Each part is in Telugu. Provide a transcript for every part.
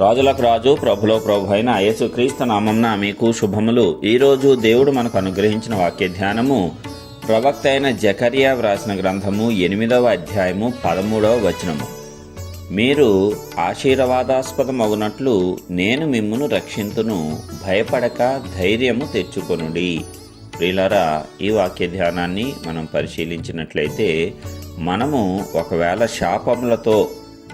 రాజులకు రాజు ప్రభులో ప్రభు అయిన యేసుక్రీస్తు నామంన మీకు శుభములు. ఈరోజు దేవుడు మనకు అనుగ్రహించిన వాక్య ధ్యానము ప్రవక్త అయిన జకరియా వ్రాసిన గ్రంథము ఎనిమిదవ అధ్యాయము పదమూడవ వచనము. మీరు ఆశీర్వాదాస్పదమగునట్లు నేను మిమ్మును రక్షింతును భయపడక ధైర్యము తెచ్చుకొనుడి. ప్రిలరా ఈ వాక్య ధ్యానాన్ని మనం పరిశీలించినట్లయితే మనము ఒకవేళ శాపములతో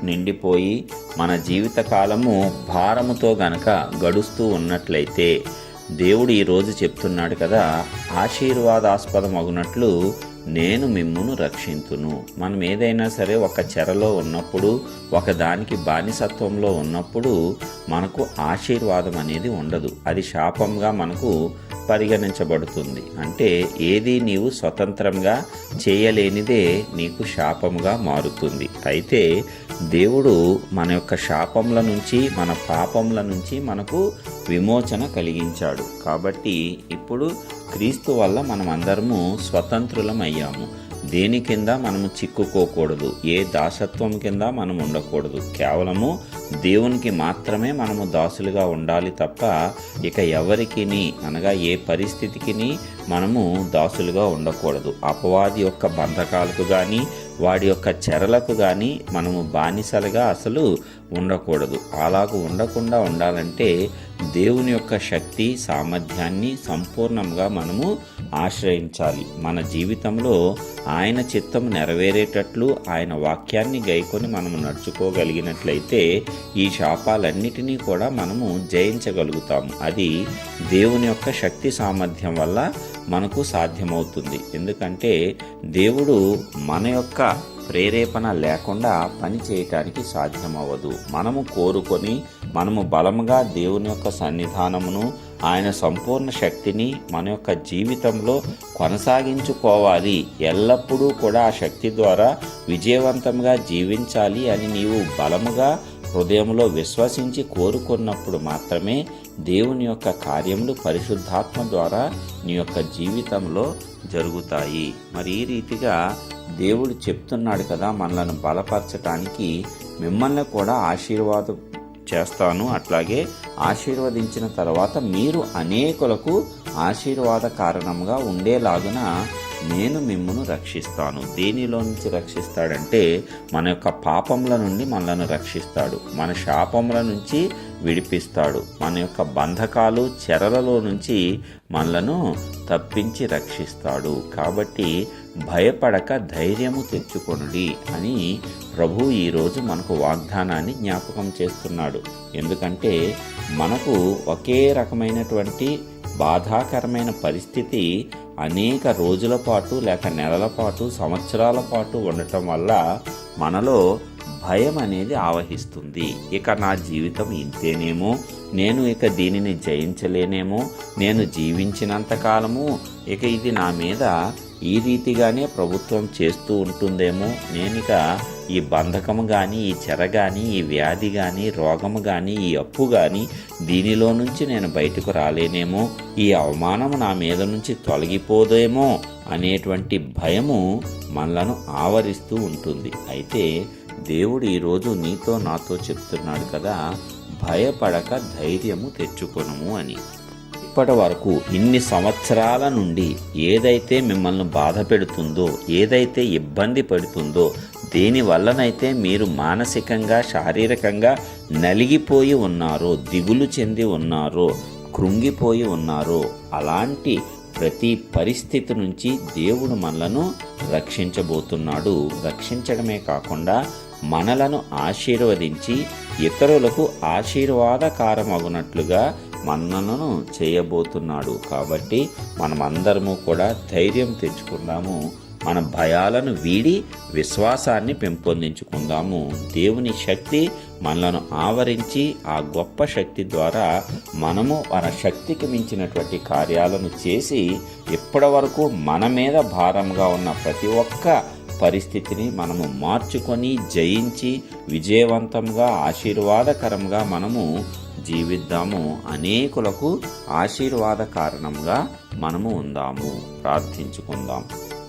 నిండిపోయి మన జీవితకాలము భారముతో గనక గడుస్తూ ఉన్నట్లయితే దేవుడు ఈరోజు చెప్తున్నాడు కదా ఆశీర్వాదాస్పదం అగునట్లు నేను మిమ్మును రక్షింతును. మనం ఏదైనా సరే ఒక చెరలో ఉన్నప్పుడు ఒక దానికి బానిసత్వంలో ఉన్నప్పుడు మనకు ఆశీర్వాదం అనేది ఉండదు. అది శాపంగా మనకు పరిగణించబడుతుంది. అంటే ఏది నీవు స్వతంత్రంగా చేయలేనిదే నీకు శాపంగా మారుతుంది. అయితే దేవుడు మన యొక్క శాపంల నుంచి మన పాపంల నుంచి మనకు విమోచన కలిగించాడు. కాబట్టి ఇప్పుడు క్రీస్తు వల్ల మనం అందరము స్వతంత్రులం అయ్యాము దేని కింద మనము చిక్కుకోకూడదు. ఏ దాసత్వం కింద మనం ఉండకూడదు. కేవలము దేవునికి మాత్రమే మనము దాసులుగా ఉండాలి తప్ప ఇక ఎవరికిని అనగా ఏ పరిస్థితికిని మనము దాసులుగా ఉండకూడదు. అపవాది యొక్క బంధకాలకు కానీ వాడి యొక్క చెరలకు కానీ మనము బానిసలుగా అసలు ఉండకూడదు. అలాగూ ఉండకుండా ఉండాలంటే దేవుని యొక్క శక్తి సామర్థ్యాన్ని సంపూర్ణంగా మనము ఆశ్రయించాలి. మన జీవితంలో ఆయన చిత్తం నెరవేరేటట్లు ఆయన వాక్యాన్ని గైకొని మనము నడుచుకోగలిగినట్లయితే ఈ శాపాలన్నిటినీ కూడా మనము జయించగలుగుతాము. అది దేవుని యొక్క శక్తి సామర్థ్యం వల్ల మనకు సాధ్యమవుతుంది. ఎందుకంటే దేవుడు మన యొక్క ప్రేరేపణ లేకుండా పని చేయటానికి సాధ్యమవ్వదు. మనము కోరుకొని మనము బలముగా దేవుని యొక్క సన్నిధానమును ఆయన సంపూర్ణ శక్తిని మన యొక్క జీవితంలో కొనసాగించుకోవాలి. ఎల్లప్పుడూ కూడా ఆ శక్తి ద్వారా విజయవంతంగా జీవించాలి అని నీవు బలముగా హృదయంలో విశ్వసించి కోరుకున్నప్పుడు మాత్రమే దేవుని యొక్క కార్యములు పరిశుద్ధాత్మ ద్వారా నీ యొక్క జీవితంలో జరుగుతాయి. మరి ఈ రీతిగా దేవుడు చెప్తున్నాడు కదా మనలను బలపరచటానికి మిమ్మల్ని కూడా ఆశీర్వాదం చేస్తాను అట్లాగే ఆశీర్వదించిన తర్వాత మీరు అనేకులకు ఆశీర్వాద కారణంగా ఉండేలాగున నేను మిమ్మను రక్షిస్తాను. దేనిలో నుంచి రక్షిస్తాడంటే మన యొక్క పాపముల నుండి మనలను రక్షిస్తాడు. మన శాపముల నుంచి విడిపిస్తాడు. మన యొక్క బంధకాలు చెరలలో నుంచి మనలను తప్పించి రక్షిస్తాడు. కాబట్టి భయపడక ధైర్యము తెచ్చుకొనుడి అని ప్రభు ఈరోజు మనకు వాగ్దానాన్ని జ్ఞాపకం చేస్తున్నాడు. ఎందుకంటే మనకు ఒకే రకమైనటువంటి బాధాకరమైన పరిస్థితి అనేక రోజుల పాటు లేక నెలల పాటు సంవత్సరాల పాటు ఉండటం వల్ల మనలో భయం అనేది ఆవహిస్తుంది. ఇక నా జీవితం ఇంతేనేమో? నేను ఇక దీనిని జయించలేనేమో? నేను జీవించినంత కాలము ఇక ఇది నా మీద ఈ రీతిగానే ప్రభుత్వం చేస్తూ ఉంటుందేమో? నేనిక ఈ బంధకము కానీ ఈ చెర కానీ ఈ వ్యాధి కానీ రోగము కానీ ఈ అప్పు కానీ దీనిలో నుంచి నేను బయటకు రాలేనేమో? ఈ అవమానము నా మీద నుంచి తొలగిపోదేమో? అనేటువంటి భయము మనలను ఆవరిస్తూ ఉంటుంది. అయితే దేవుడు ఈరోజు నీతో నాతో చెప్తున్నాడు కదా భయపడక ధైర్యము తెచ్చుకొనము అని. ఇప్పటి వరకు ఇన్ని సంవత్సరాల నుండి ఏదైతే మిమ్మల్ని బాధ పెడుతుందో ఏదైతే ఇబ్బంది పెడుతుందో దేని వల్లనైతే మీరు మానసికంగా శారీరకంగా నలిగిపోయి ఉన్నారో దిగులు చెంది ఉన్నారో కృంగిపోయి ఉన్నారో. అలాంటి ప్రతి పరిస్థితి నుంచి దేవుడు మనలను రక్షించబోతున్నాడు. రక్షించడమే కాకుండా మనలను ఆశీర్వదించి ఇతరులకు ఆశీర్వాదకారమగునట్లుగా మన్ననను చేయబోతున్నాడు. కాబట్టి మనమందరము కూడా ధైర్యం తెచ్చుకుందాము. మన భయాలను వీడి విశ్వాసాన్ని పెంపొందించుకుందాము. దేవుని శక్తి మనలను ఆవరించి ఆ గొప్ప శక్తి ద్వారా మనము మన శక్తికి మించినటువంటి కార్యాలను చేసి ఇప్పటి వరకు మన మీద భారంగా ఉన్న ప్రతి ఒక్క పరిస్థితిని మనము మార్చుకొని జయించి విజయవంతంగా ఆశీర్వాదకరంగా మనము జీవిద్దాము. అనేకులకు ఆశీర్వాద కారణంగా మనము ఉందాము. ప్రార్థించుకుందాం.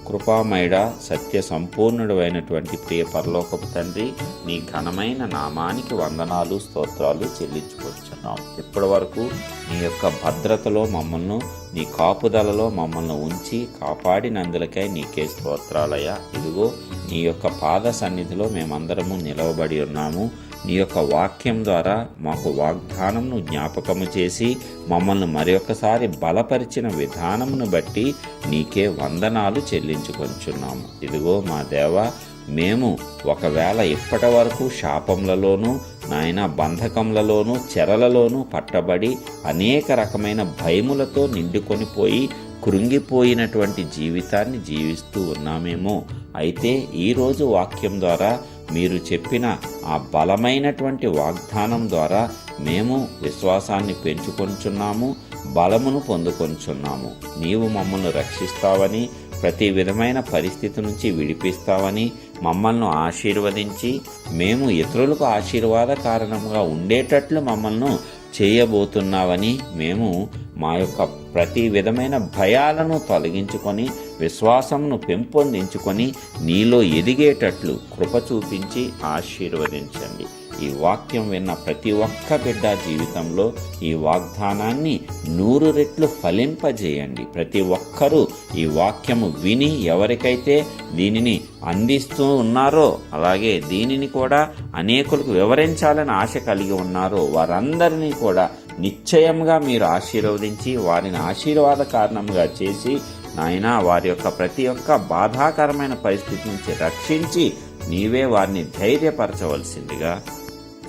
కృపామయుడ సత్య సంపూర్ణుడు అయినటువంటి ప్రియ పరలోకపు తండ్రి నీ ఘనమైన నామానికి వందనాలు స్తోత్రాలు చెల్లించుకొచ్చున్నాం ఇప్పటి వరకు నీ యొక్క భద్రతలో మమ్మల్ని నీ కాపుదలలో మమ్మల్ని ఉంచి కాపాడినందులకై నీకే స్తోత్రాలయ్యా. ఇదిగో నీ యొక్క పాద సన్నిధిలో మేమందరము నిలవబడి ఉన్నాము. నీ యొక్క వాక్యం ద్వారా మాకు వాగ్దానంను జ్ఞాపకము చేసి మమ్మల్ని మరొకసారి బలపరిచిన విధానమును బట్టి నీకే వందనాలు చెల్లించుకొంచున్నాము. ఇదిగో మా దేవ మేము ఒకవేళ ఇప్పటి వరకు శాపములలోనూ నాయన బంధకములలోనూ చెరలలోనూ పట్టబడి అనేక రకమైన భయములతో నిండుకొని పోయి కృంగిపోయినటువంటి జీవితాన్ని జీవిస్తూ ఉన్నామేమో. అయితే ఈరోజు వాక్యం ద్వారా మీరు చెప్పిన ఆ బలమైనటువంటి వాగ్దానం ద్వారా మేము విశ్వాసాన్ని పెంచుకొంచున్నాము బలమును పొందుకొంచున్నాము. నీవు మమ్మల్ని రక్షిస్తావని ప్రతి విధమైన పరిస్థితి నుంచి విడిపిస్తావని మమ్మల్ని ఆశీర్వదించి మేము ఇతరులకు ఆశీర్వాద కారణంగా ఉండేటట్లు మమ్మల్ని చేయబోతున్నావని మేము మా యొక్క ప్రతి విధమైన భయాలను తొలగించుకొని విశ్వాసమును పెంపొందించుకొని నీలో ఎదిగేటట్లు కృప చూపించి ఆశీర్వదించండి. ఈ వాక్యం విన్న ప్రతి ఒక్క బిడ్డ జీవితంలో ఈ వాగ్దానాన్ని నూరు రెట్లు ఫలింపజేయండి. ప్రతి ఒక్కరూ ఈ వాక్యము విని ఎవరికైతే దీనిని అందిస్తూ ఉన్నారో అలాగే దీనిని కూడా అనేకులకు వివరించాలని ఆశ కలిగి ఉన్నారో వారందరినీ కూడా నిశ్చయంగా మీరు ఆశీర్వదించి వారిని ఆశీర్వాద కారణంగా చేసి నాయన వారి యొక్క ప్రతి ఒక్క బాధాకరమైన పరిస్థితి నుంచి రక్షించి నీవే వారిని ధైర్యపరచవలసిందిగా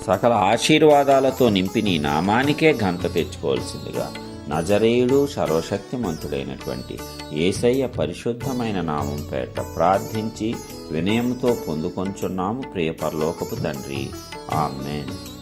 సకల ఆశీర్వాదాలతో నింపి నీ నామానికే ఘనత తెచ్చుకోవాల్సిందిగా నజరేయుడు సర్వశక్తిమంతుడైనటువంటి ఏసయ్య పరిశుద్ధమైన నామం పేట ప్రార్థించి వినయంతో పొందుకొంచున్నాము. ప్రియ పరలోకపు తండ్రి. ఆమెన్.